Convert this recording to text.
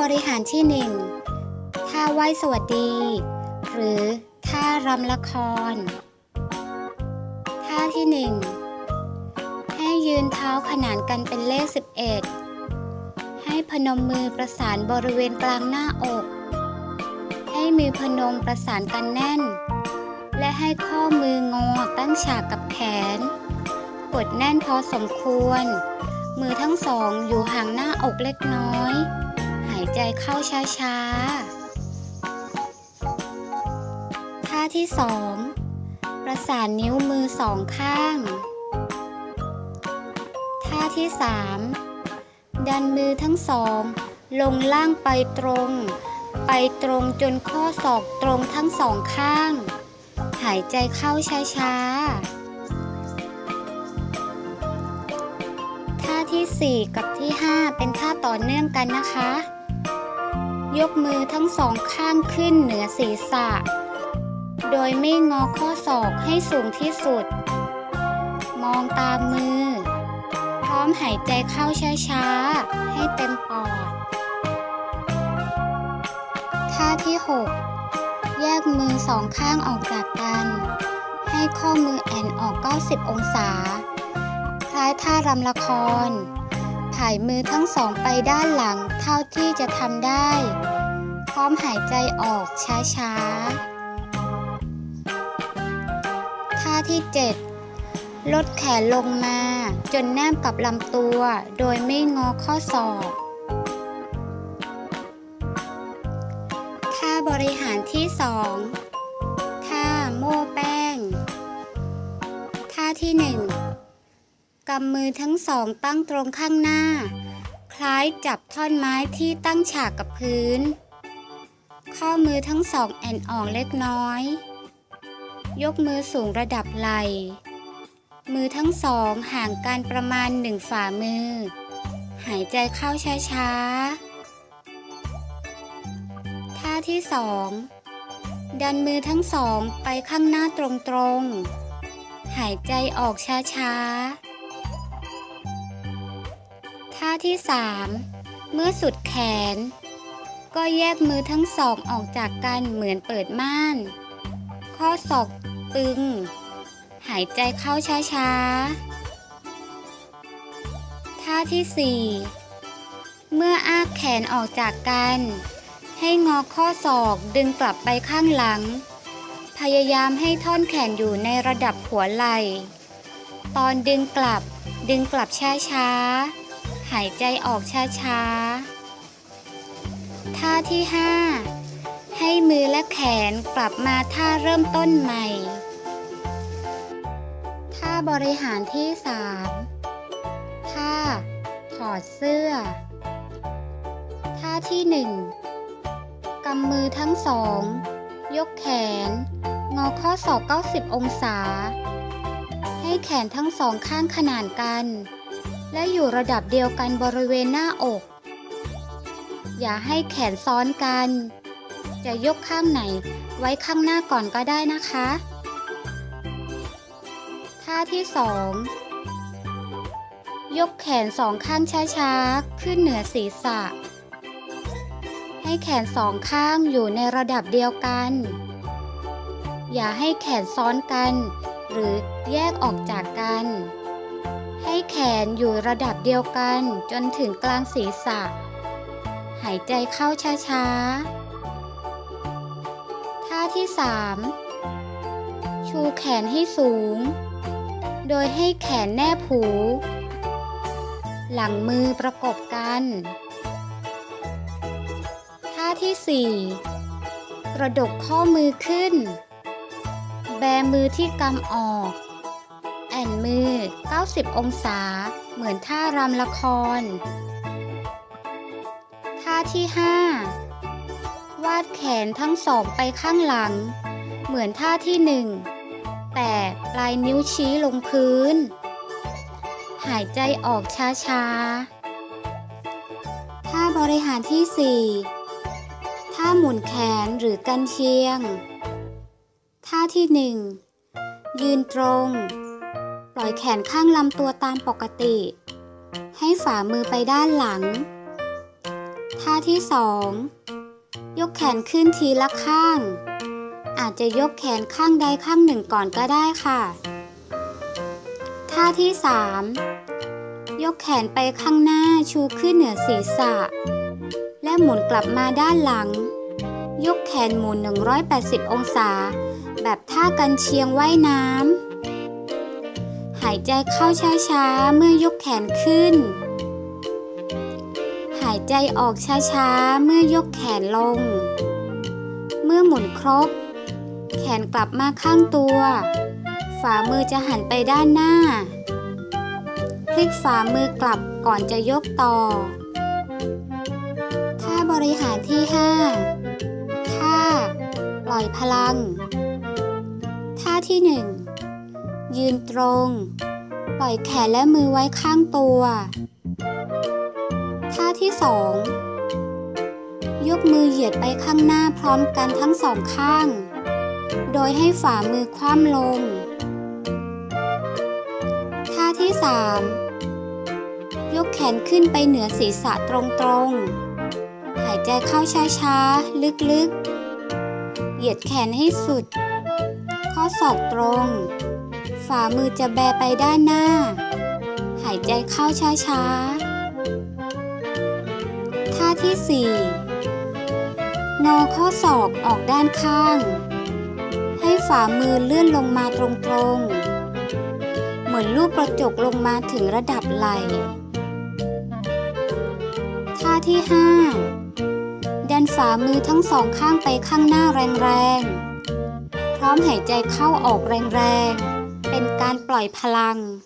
บริหารที่หนึ่งท่าไหว้สวัสดี หรือท่ารำละคร ท่าที่หนึ่งให้ยืนเท้าขนานกันเป็นเลข 11 ให้พนมมือประสานบริเวณกลางหน้าอก ให้มือพนมประสานกันแน่น และให้ข้อมืองอตั้งฉากกับแขน กดแน่นพอสมควร มือทั้งสองอยู่ห่างหน้าอกเล็กน้อย ใจเข้าช้าๆ ท่าที่สองประสานนิ้วมือสองข้าง ท่าที่สามดันมือทั้งสอง ลงล่างไปตรง ไปตรงจนข้อศอกตรงทั้งสองข้าง หายใจเข้าช้าๆท่าที่ 4 กับที่ 5 เป็นท่าต่อเนื่องกันนะคะ ยกมือทั้งสองข้างขึ้นเหนือศีรษะ โดยไม่งอข้อศอกให้สูงที่สุด มองตามมือ พร้อมหายใจเข้าช้าๆ ให้เต็มปอด ท่าที่ 6 แยกมือสองข้างออกจากกัน ให้ข้อมือแอนออก 90 องศา คล้ายท่ารำละคร ผายมือทั้งสองไปด้านหลังเท่าที่จะทำได้ พร้อมหายใจออกช้าๆ ท่าที่ 7 ลดแขนลงมา จนแนบกับลำตัว โดยไม่งอข้อศอก ท่าบริหารที่ 2 ท่าโม่แป้ง ท่าที่ 1 กำมือทั้งสองตั้งตรงข้างหน้า คล้ายจับท่อนไม้ที่ตั้งฉากกับพื้น ข้อมือทั้งสองแอนออกเล็กน้อย ยกมือสูงระดับไหล่ มือทั้งสองห่างกันประมาณหนึ่งฝ่ามือ หายใจเข้าช้าๆ ท่าที่สองดันมือทั้งสองไปข้างหน้าตรงๆ หายใจออกช้าๆ ท่าที่สามเมื่อสุดแขน ก็แยกมือทั้งสองออกจากกันเหมือนเปิดม่าน ข้อศอกตึง หายใจเข้าช้าๆ ท่าที่4เมื่ออ้าแขนออกจากกัน ให้งอข้อศอกดึงกลับไปข้างหลัง พยายามให้ท่อนแขนอยู่ในระดับหัวไหล่ ตอนดึงกลับดึงกลับช้าๆ หายใจออกช้าๆ ท่าที่ 5 ให้มือและแขนกลับมาท่าเริ่มต้นใหม่ ท่าบริหารที่ 3 ท่า ถอดเสื้อ ท่าที่ 1 กำมือทั้งสอง ยกแขน งอข้อศอก 90 องศา ให้แขนทั้งสองข้างขนานกัน และอยู่ระดับเดียวกันบริเวณหน้าอก อย่าให้แขนซ้อนกัน จะยกข้างไหนไว้ข้างหน้าก่อนก็ได้นะคะ ท่าที่ 2 ยกแขนสองข้างช้าๆ ขึ้นเหนือศีรษะ ให้แขนสองข้างอยู่ในระดับเดียวกัน อย่าให้แขนซ้อนกัน หรือแยกออกจากกัน ให้แขนอยู่ระดับเดียวกันจนถึงกลางศีรษะ หายใจเข้าช้าๆ ท่าที่ 3 ชูแขนให้สูง โดยให้แขนแนบหู หลังมือประกบกัน ท่าที่ 4 กระดกข้อมือขึ้น แบมือที่กำออก นมือ 90 องศา เหมือนท่ารำละคร ท่าที่ 5 วาดแขนทั้งสองไปข้างหลัง เหมือนท่าที่หนึ่งแต่ปลายนิ้วชี้ลงพื้น หายใจออกช้าๆ ท่าบริหารที่ 4 ท่าหมุนแขนหรือกันเชียง ท่าที่ 1ยืนตรง ปล่อยแขนข้างลำตัวตามปกติ ให้ฝ่ามือไปด้านหลัง ท่าที่สองยกแขนขึ้นทีละข้าง อาจจะยกแขนข้างใดข้างหนึ่งก่อนก็ได้ค่ะ ท่าที่สามยกแขนไปข้างหน้าชูขึ้นเหนือศีรษะ และหมุนกลับมาด้านหลัง ยกแขนหมุน 180 องศา แบบท่ากันเชียงว่ายน้ำายใจเข้าช้าๆ เมื่อยกแขนขึ้น หายใจออกช้าๆ เมื่อยกแขนลง เมื่อหมุนครบ แขนกลับมาข้างตัว ฝ่ามือจะหันไปด้านหน้า พลิกฝ่ามือกลับก่อนจะยกต่อ ท่าบริหารที่ 5 ท่า ปล่อยพลัง ท่าที่ 1 ยืนตรง ปล่อยแขนและมือไว้ข้างตัว ท่าที่ 2 ยกมือเหยียดไปข้างหน้าพร้อมกันทั้งสองข้าง โดยให้ฝ่ามือคว่ำลง ท่าที่ 3 ยกแขนขึ้นไปเหนือศีรษะตรงๆ หายใจเข้าช้าๆ ลึกๆ ยียดแขนให้สุด ข้อศอกตรง ฝ่ามือจะแบไปด้านหน้า หายใจเข้าช้าๆ ท่าที่ 4 งอข้อศอกออกด้านข้าง ให้ฝ่ามือเลื่อนลงมาตรงๆ เหมือนลูกกระจกลงมาถึงระดับไหล่ ท่าที่5ดัน ฝ่ามือทั้งสองข้างไปข้างหน้าแรงๆ พร้อมหายใจเข้าออกแรงๆ เป็นการปล่อยพลัง「